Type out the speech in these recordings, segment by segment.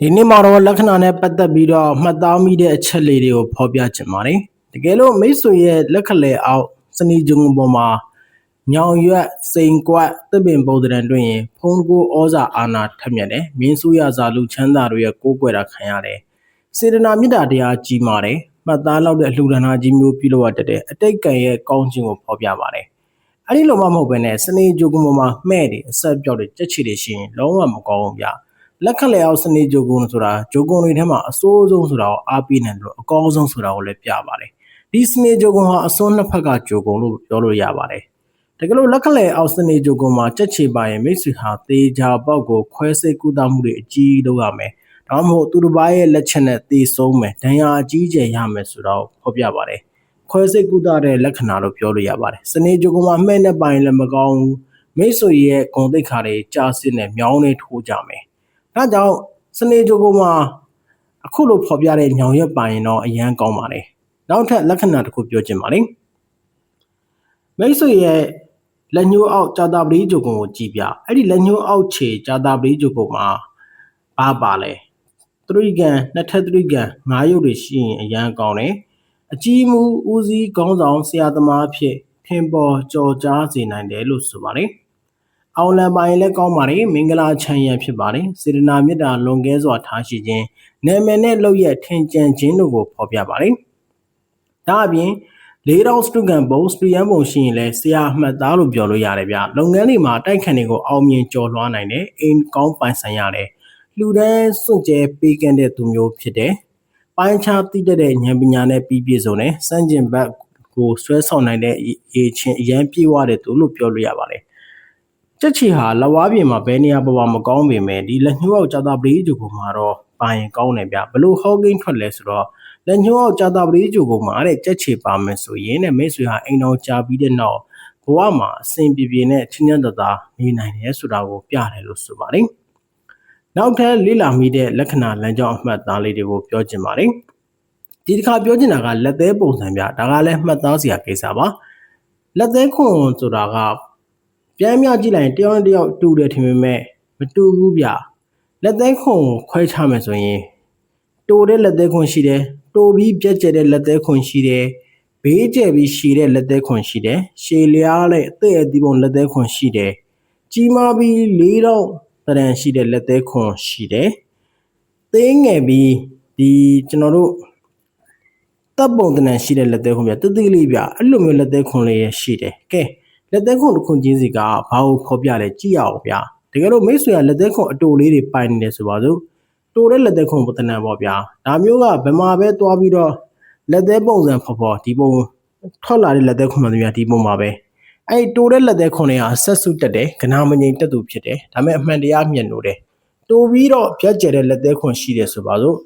ဒီနေ့မှာတော့လက္ခဏာနဲ့ပတ်သက်ပြီးတော့မှတ်သားမိတဲ့အချက်လေးတွေကိုဖော်ပြချင်ပါတယ်တကယ်လို့မိတ်ဆွေရဲ့လက်ခလဲအောက်စနီဂျုံပေါ်မှာညောင်ရွက်စိန်ကွက်သစ်ပင်ပုံသဏ္ဍာန်တွင်ရင်ဖုံးကိုဩဇာအာဏာထက်မြက်တယ်မင်းစုရဇာလူချမ်းသာတို့ရဲ့ကိုးကွယ်တာခံရတယ်စေတနာမေတ္တာတရားကြီးမာတယ်မှတ်သားလောက်တဲ့အလှူဒါနကြီးမျိုးပြုလုပ်ရတဲ့အတိတ်ကံရဲ့ကောင်းခြင်းကိုဖော်ပြပါတယ်အဲ့ဒီလိုမှမဟုတ်ဘဲနဲ့စနေဂျုံပေါ်မှာမှဲ့တယ်အဆက်ပြောက်တယ်ကြက်ချီတွေရှိရင်လုံးဝမကောင်းဘူးဗျ လက်ခက်လက်အောင်စနေဂျိုကွန်ဆိုတာဂျိုကွန်တွေထဲမှာအစိုးဆုံးဆိုတာကိုအားပေးနေတယ်လို့အကောင်းဆုံးဆိုတာကိုလည်းပြပါတယ်ဒီစနေဂျိုကွန်ဟာအစွန်းနှစ်ဖက်ကဂျိုကွန်လို့ပြောလို့ရပါတယ်တကယ်လို့လက်ခက်လက်အောင်စနေဂျိုကွန်မှာကြက်ချေပါရင်မိတ်ဆွေဟာသေချာပေါက်ကိုခွဲစိတ်ကူတာမှုတွေအကြီးလုပ်ရမယ်ဒါမှမဟုတ်သူတစ်ပါးရဲ့လက်ချက်နဲ့သေဆုံးမယ်ဒဏ်ရာအကြီးကျယ်ရမယ်ဆိုတော့ဖော်ပြပါတယ်ခွဲစိတ်ကူတာတဲ့လက္ခဏာလို့ပြောလို့ရပါတယ်စနေဂျိုကွန်မှာမှဲ့နဲ့ပိုင်လည်းမကောင်းဘူးမိတ်ဆွေရဲ့ဂုံတိတ်ခါတွေကြာစစ်နဲ့မြောင်းနေထိုးကြမယ် ဒါကြောင့်စနေကြိုကိုမှာအခုလိုဖော်ပြတဲ့ညောင်ရက်ပိုင်တော့အရန်ကောင်းပါတယ်နောက်ထပ်လက္ခဏာတစ်ခုပြောချင်ပါတယ်မိတ်ဆွေရဲ့လက်ညှိုးအောက်ကြာတာပတိဂျိုကုံကိုကြည့်ပြအဲ့ဒီလက်ညှိုးအောက်ခြေကြာတာပတိဂျိုကုံမှာဘာပါလဲသရိကန်နှစ်ထပ်သရိကန်ငါးရုပ်တွေရှိရင်အရန်ကောင်းတယ်အကြီးမူဦးစီးကောင်းဆောင်ဆရာသမားအဖြစ်ထင်ပေါ်ကြော်ကြားစေနိုင်တယ်လို့ဆိုပါတယ် အောင်လံပိုင်လည်းကောင်းပါတယ်မင်္ဂလာချမ်းရံဖြစ်ပါတယ်စေတနာမေတ္တာလွန်ကဲစွာထားရှိခြင်းနာမည်နဲ့လောက်ရထင်ကြံခြင်းတို့ကိုဖော်ပြပါတယ်ဒါအပြင်လေးတောင်စတုကန်ဘုံစပရီယန်ဘုံရှိရင်လည်းဆရာအမှတ်သားလို့ပြောလို့ရတယ်ဗျလုပ်ငန်းတွေမှာတိုက်ခန်းတွေကိုအောင်မြင်ကျော်လွှားနိုင်တယ်အိမ်ကောင်းပိုင်ဆိုင်ရတယ်လူတန်းစွန့်ကြဲပေးကမ်းတဲ့သူမျိုးဖြစ်တယ်ပိုင်းခြားသိတတ်တဲ့ဉာဏ်ပညာနဲ့ပြီးပြည့်စုံတယ်စန့်ကျင်ဘက်ကိုဆွဲဆောင်နိုင်တဲ့အေချင်းအရန်ပြေးဝတဲ့သူလို့ပြောလို့ရပါတယ် ကြက်ချီဟာလဝါပြင်မှာဘယ်နေရာပေါ်မှာမကောင်းပေမဲ့ဒီလက်ညှိုးအောက်ကြာတာပလေးဂျူကိုမှာတော့ပါရင်ကောင်းတယ်ဗျဘလို့ဟောကိန်းထွက်လဲဆိုတော့လက်ညှိုးအောက်ကြာတာပလေးဂျူကိုမှာတဲ့ကြက်ချီပါမယ်ဆိုရင်တဲ့မိတ်ဆွေဟာအိမ်တော်ကြာပြီးတဲ့နောက်ဘဝမှာအစဉ်ပြေပြေနဲ့ချင်းချင်းတသာနေနိုင်တယ်ဆိုတာကိုပြတယ်လို့ဆိုပါတယ်နောက်ထပ်လေးလာမိတဲ့လက္ခဏာလမ်းကြောင်းအမှတ်သားလေးတွေကိုပြောချင်ပါတယ်ဒီတစ်ခါပြောချင်တာကလက်သေးပုံစံပြဒါကလည်းမှတ်သားစရာကိစ္စပါလက်သေးခွန်ဆိုတာက ပြန်မြကြည့်လိုက်ရင်တယောက်နဲ့တယောက်တူတယ်ထင်ပေမဲ့မတူဘူးဗျလက်သေးခွန်ခွဲခြားမယ်ဆိုရင်တိုတဲ့လက်သေးခွန်ရှိတယ်တိုပြီးပြက်ကျက်တဲ့လက်သေးခွန်ရှိတယ်ဘေးကျက်ပြီးရှည်တဲ့လက်သေးခွန်ရှိတယ်ရှည်လျားတဲ့အသက်အသီးပုံလက်သေးခွန်ရှိတယ်ကြီးမားပြီးလေးတော့တရံရှိတဲ့လက်သေးခွန်ရှိတယ်သေးငယ်ပြီးဒီကျွန်တော်တို့တပ်ပုံတနန်ရှိတဲ့လက်သေးခွန်ပြတတိလေးပြအဲ့လိုမျိုးလက်သေးခွန်လေးရရှိတယ်ကဲ လက်သက်ခွန်တစ်ခွန်ချင်းစီကဘာကိုဖော်ပြလဲကြည့်ရအောင်ဗျာတကယ်လို့မိတ်ဆွေကလက်သက်ခွန်အတူလေးတွေပိုင်နေတယ်ဆိုပါစို့တိုတဲ့လက်သက်ခွန်ပတနံပေါ့ဗျာဒါမျိုးကဘယ်မှာပဲတွားပြီးတော့လက်သက်ပုံစံဖော်ဖော်ဒီပုံထွက်လာတဲ့လက်သက်ခွန်မှန်သမျှဒီပုံမှာပဲအဲ့တိုတဲ့လက်သက်ခွန်တွေကဆက်စုတက်တယ်ကနာမငိန်တက်သူဖြစ်တယ်ဒါပေမဲ့အမှန်တရားမြင်လို့တယ်တိုပြီးတော့ပြတ်ကျတဲ့လက်သက်ခွန်ရှိတယ်ဆိုပါစို့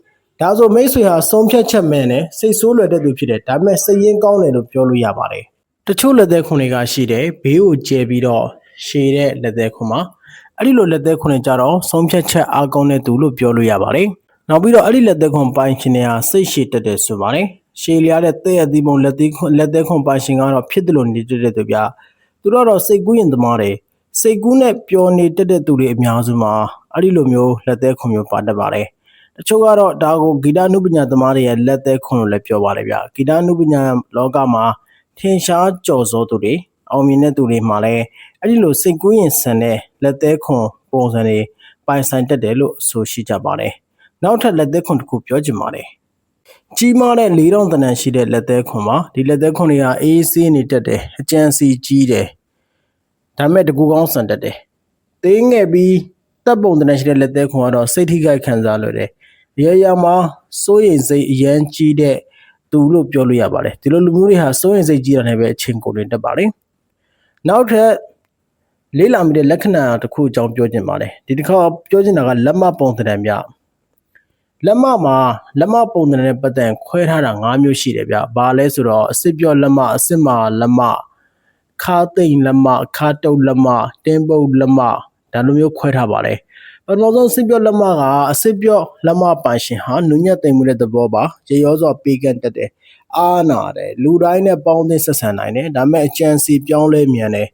ဒါဆိုမိတ်ဆွေဟာဆုံးဖြတ်ချက်မဲ့နဲ့စိတ်ဆိုးလွယ်တဲ့သူဖြစ်တယ်ဒါပေမဲ့စိတ်ရင်းကောင်းတယ်လို့ပြောလို့ရပါတယ် တချို့လက်သက်ခွန်တွေကရှိတယ်ဘေးကိုကျဲပြီးတော့ရှည်တဲ့လက်သက်ခွန်မှာအဲ့ဒီလိုလက်သက်ခွန်တွေကြတော့ဆုံးဖြတ်ချက်အားကောင်းတဲ့သူလို့ပြောလို့ရပါတယ်နောက်ပြီးတော့အဲ့ဒီလက်သက်ခွန်ပိုင်ရှင်တွေဟာစိတ်ရှည်တက်တယ်ဆိုပါတယ်ရှည်လျားတဲ့တဲ့ရသီးပုံလက်သက်ခွန်လက်သက်ခွန်ပိုင်ရှင်ကတော့ဖြစ်တယ်လို့နေတတ်တဲ့သူပြသူတို့တော့စိတ်ကူးရင်သမားတွေစိတ်ကူးနဲ့ပျော်နေတတ်တဲ့သူတွေအများစုမှာအဲ့ဒီလိုမျိုးလက်သက်ခွန်မျိုးပါတတ်ပါတယ်တချို့ကတော့ဒါကိုဂီတနုပညာသမားတွေရဲ့လက်သက်ခွန်လို့လည်းပြောပါတယ်ဗျဂီတနုပညာလောကမှာ ထင်ရှားကြော်စောသူတွေအောင်မြင်တဲ့သူတွေမှာလည်းအဲ့ဒီလိုစိတ်ကူးရင်ဆန်တဲ့လက်သေးခွန်ပုံစံတွေပိုင်ဆိုင်တတ်တယ်လို့ဆိုရှိကြပါတယ်။နောက်ထပ်လက်သေးခွန်တစ်ခုပြောချင်ပါတယ်။ကြီးမားတဲ့၄တောင်တနန်ရှိတဲ့လက်သေးခွန်ပါဒီလက်သေးခွန်တွေကအေးဆေးနေတတ်တယ်အကြံစီကြီးတယ်ဒါမဲ့တကူကောင်းဆန်တတ်တယ်။သေးငယ်ပြီးတပ်ပုံတနန်ရှိတဲ့လက်သေးခွန်ကတော့စိတ်ထိခိုက်ခံစားလို့တယ်။ရရမှာစိုးရိမ်စိတ်အရန်ကြီးတဲ့ သူလို့ပြောလို့ရပါတယ်ဒီလိုလူမျိုးတွေဟာစိုးရင်စိတ်ကြီးတာနဲ့ပဲအချိန်ကုန်နေတတ်ပါတယ်နောက်ထပ်လေးလာမိတဲ့လက္ခဏာတစ်ခုအကြောင်းပြောချင်ပါတယ်ဒီတစ်ခါပြောချင်တာကလက်မပုံသဏ္ဍာန်ပြလက်မမှာလက်မပုံသဏ္ဍာန်နဲ့ပတ်သက်ခွဲထားတာ၅မျိုးရှိတယ်ဗျဘာလဲဆိုတော့အစစ်ပြော့လက်မအစစ်မာလက်မခါသိမ့်လက်မခါတုတ်လက်မတင်းပုတ်လက်မဒါလိုမျိုးခွဲထားပါတယ် ပထမဆုံးစစ်ပြော့လက်မကအစစ်ပြော့လက်မပိုင်ရှင်ဟာနုညက်သိမ်မှုတဲ့သဘောပါရေရောစွာပေးကန့်တက်တယ်အားနာတယ်လူတိုင်းနဲ့ပေါင်းသင်းဆက်ဆံနိုင်တယ်ဒါပေမဲ့အကြံစီပြောင်းလဲမြန်တယ်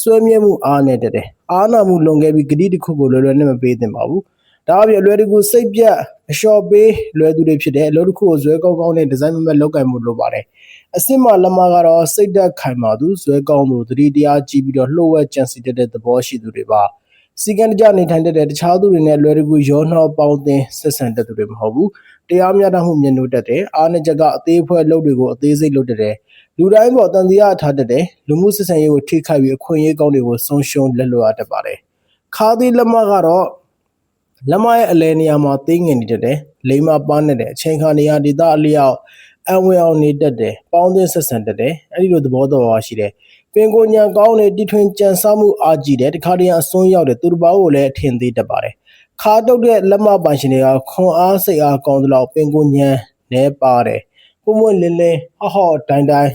ဆွဲမြဲမှုအားနဲ့တက်တယ်အားနာမှုလွန်ခဲ့ပြီးဂတိတစ်ခုကိုလွယ်လွယ်နဲ့မပေးသင့်ပါဘူးဒါအပြင်အလွယ်တကူစိတ်ပြတ်အလျှော့ပေးလွယ်သူတွေဖြစ်တဲ့အလုပ်တစ်ခုကိုဇွဲကောင်းကောင်းနဲ့ဒီဇိုင်းမမက်လုပ်ကင်မှုလိုပါတယ်အစစ်မလက်မကတော့စိတ်သက်ခိုင်ပါသူဇွဲကောင်းသူသတိတရားကြည့်ပြီးတော့လှုပ်ဝက်ကြံစီတတ်တဲ့သဘောရှိသူတွေပါ စီကံတကြနေထိုင်တတ်တဲ့တခြားသူတွေနဲ့လွယ်တကူရောနှောပေါင်းသင်းဆက်ဆံတတ်သူတွေမဟုတ်ဘူးတရားမျှတမှုမြင်လို့တတ်တယ်အားနည်းချက်ကအသေးအဖွဲလုပ်တွေကိုအသေးစိတ်လုပ်တတ်တယ်လူတိုင်းပေါ်တန်တရားထားတတ်တယ်လူမှုဆက်ဆံရေးကိုထိခိုက်ပြီးအခွင့်အရေးကောင်းတွေကိုဆုံးရှုံးလက်လွတ်ရတတ်ပါတယ်ခါးသေးလက်မကတော့လက်မရဲ့အလဲနေရာမှာသေးငင်နေတတ်တယ်လိမ္မာပါနေတယ်အချိန်ခါနေရာဒေသအလျောက်အဝင်အောင်နေတတ်တယ်ပေါင်းသင်းဆက်ဆံတတ်တယ်အဲ့ဒီလိုသဘောတော်ပါရှိတယ် ပင်ကိုညာကောင်းတဲ့တီထွင်ကြံစားမှုအားကြီးတယ်တခါတည်းအစွန်းရောက်တဲ့သူတစ်ပါးကိုလည်းအထင်သေးတတ်ပါတယ်ခါတုတ်တဲ့လက်မပိုင်ရှင်တွေကခွန်အားစိတ်အားကောင်းသလောက်ပင်ကိုညာနဲပါတယ်ပုံမွင့်လင်းလင်းဟဟောတိုင်းတိုင်း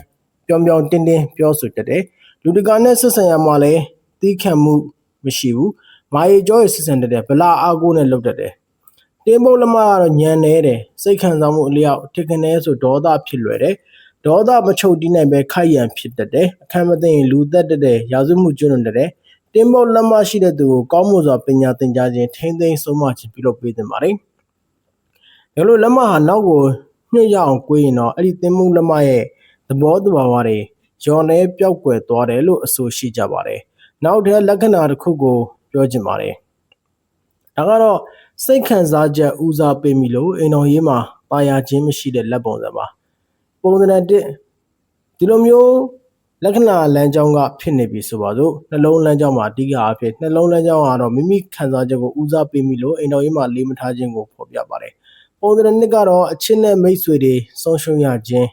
ပြောင်ပြောင်တင်းတင်းပြောဆိုတတ်တယ်လူတကာနဲ့ဆက်ဆံရမှာလည်းတီးခတ်မှုမရှိဘူးမာရီကျော်ရဲ့စစ်စံတက်တဲ့ဗလာအားကိုနဲ့လုတ်တတ်တယ်။တင်းပုတ်လက်မကတော့ညံနေတယ်စိတ်ခံစားမှုအလျောက်ထစ်ကနေဆိုဒေါသဖြစ်လွယ်တယ်။ ဒေါသမချုပ်တီးနိုင်ပဲခိုက်ရန်ဖြစ်တတ်တယ်။အခမ်းမသိရင်လူသက်တတ်တဲ့ရာဇဝမှုကျွလွန်တတ်တယ်။တင်းပုတ်လက်မရှိတဲ့သူကိုကောင်းမှုစွာပညာသင်ကြားခြင်းထိမ့်သိမ်းဆုံးမခြင်းပြုလုပ်ပေးသင့်ပါတယ်။ဒါလို့လက်မဟာနောက်ကိုညှိရအောင်ကိုရင်တော့အဲ့ဒီတင်းပုတ်လက်မရဲ့သဘောတဘာဝတွေရော်နေပျောက်ကွယ်သွားတယ်လို့အဆိုရှိကြပါတယ်။နောက်ထပ်လက္ခဏာတစ်ခုကိုပြောချင်ပါတယ်။ဒါကတော့စိတ်ခံစားချက်ဦးစားပေးမိလို့အိမ်တော်ရေးမှာပါရခြင်းမရှိတဲ့လက်ပုံစံပါ။ ပုံစံတစ်ဒီလိုမျိုးလက္ခဏာလမ်းကြောင်းကဖြစ်နေပြီဆိုပါစို့နှလုံးလမ်းကြောင်းမှာအဓိကအဖြစ်နှလုံးလမ်းကြောင်းကတော့မိမိခံစားချက်ကိုဦးစားပေးမိလို့အိမ်တော်ရေးမှာလေးမထားခြင်းကိုဖော်ပြပါတယ်။ပုံစံတစ်ကတော့အချစ်နဲ့မိတ်ဆွေတွေဆုံးရှုံးရခြင်း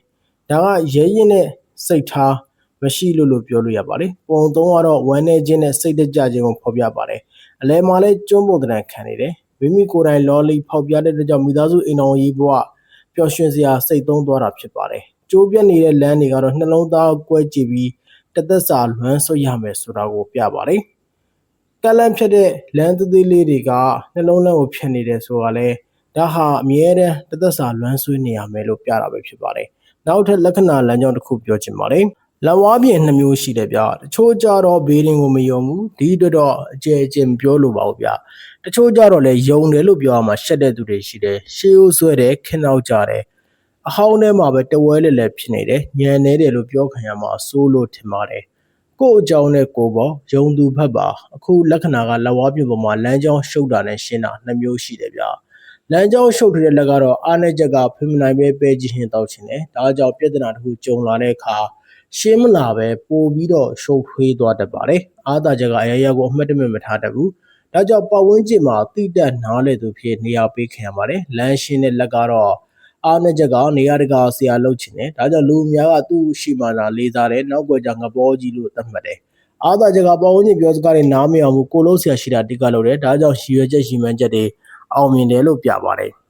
ဒါကရဲရင်နဲ့စိတ်ထားမရှိလို့လို့ပြောလို့ရပါတယ်။ပုံသုံးကတော့ဝမ်းနေခြင်းနဲ့စိတ်တကြခြင်းကိုဖော်ပြပါတယ်။အလဲမှာလည်းကျွန်းပုံတံခံနေတယ်။မိမိကိုယ်တိုင်လော်လီဖောက်ပြတဲ့အတွက်ကြောင့်မိသားစုအိမ်တော်ရေးဘဝ ပျော်ရွှင်စရာစိတ်သုံးသွားတာဖြစ်ပါတယ်။ကျိုးပြက်နေတဲ့လမ်းတွေကတော့နှလုံးသားကွဲကြည့်ပြီးတသက်စာလွမ်းဆွရမယ်ဆိုတာကိုပြပါတယ်။ကလန့်ဖြတ်တဲ့လမ်းသေးသေးလေးတွေကနှလုံးလမ်းကိုဖြတ်နေတယ်ဆိုတာလဲဒါဟာအမြဲတမ်းတသက်စာလွမ်းဆွနေရမယ်လို့ပြတာပဲဖြစ်ပါတယ်။နောက်ထပ်လက္ခဏာလမ်းကြောင်းတစ်ခုပြောချင်ပါတယ်။ လက်ဝါးပြင်နှမျိုးရှိတယ်ဗျာတချို့ကြတော့ဘေးရင်ကိုမယုံဘူးဒီအတွက်တော့အကျယ်အကျယ်မပြောလို့ပါဘူးဗျာတချို့ကြတော့လည်းယုံတယ်လို့ပြောရမှာရှက်တဲ့သူတွေရှိတယ်ရှေးရိုးဆွဲတယ်ခင်းနောက်ကြတယ်အဟောင်းထဲမှာပဲတဝဲလဲလဲဖြစ်နေတယ်ညံနေတယ်လို့ပြောခံရမှာစိုးလို့ထင်ပါတယ်ကို့အကြောင်းနဲ့ကိုပေါ့ယုံသူဖက်ပါအခုလက္ခဏာကလက်ဝါးပြင်ပေါ်မှာလမ်းကြောင်းရှုပ်တာနဲ့ရှင်းတာနှမျိုးရှိတယ်ဗျာလမ်းကြောင်းရှုပ်ထတဲ့လက်ကတော့အားနဲ့ချက်ကဖိမနိုင်ပဲပဲကြည့်ရင်တောက်ချင်တယ်ဒါကြောင့်ပြဿနာတစ်ခုကြုံလာတဲ့အခါ ရှင်းမလာပဲပို့ပြီးတော့ရှုပ်ထွေးသွားတတ်ပါတယ်။အားသာချက်ကအရရကိုအမှတ်တမဲ့မထားတတ်ဘူး။ဒါကြောင့်ပတ်ဝန်းကျင်မှာတိတက်နားလေသူဖြစ်နေရာပေးခံရပါတယ်။လမ်းရှင်းတဲ့လက်ကတော့အားနဲ့ချက်ကနေရာတကာဆရာလုပ်ချင်တယ်။ဒါကြောင့်လူအများကသူ့ရှိမှလာလေးစားတယ်။နောက်ွယ်ကြငဘောကြီးလို့သတ်မှတ်တယ်။အားသာချက်ကပတ်ဝန်းကျင်ပြောစကားတွေနားမရဘူးကိုလို့ဆရာရှိတာတိကလုပ်တယ်။ဒါကြောင့်ရည်ရွယ်ချက်ရှိမှန်းချက်တွေအောင်မြင်တယ်လို့ပြပါတယ်။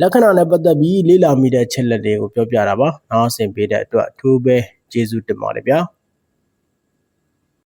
လက္ခဏာနဲ့ပတ်သက်ပြီးလေ့လာမိတဲ့ချက်လက်တွေကိုပြောပြတာပါ။နောက်အဆင့်ပေးတဲ့အတွက်အထူးပဲကျေးဇူးတင်ပါတယ်ဗျာ။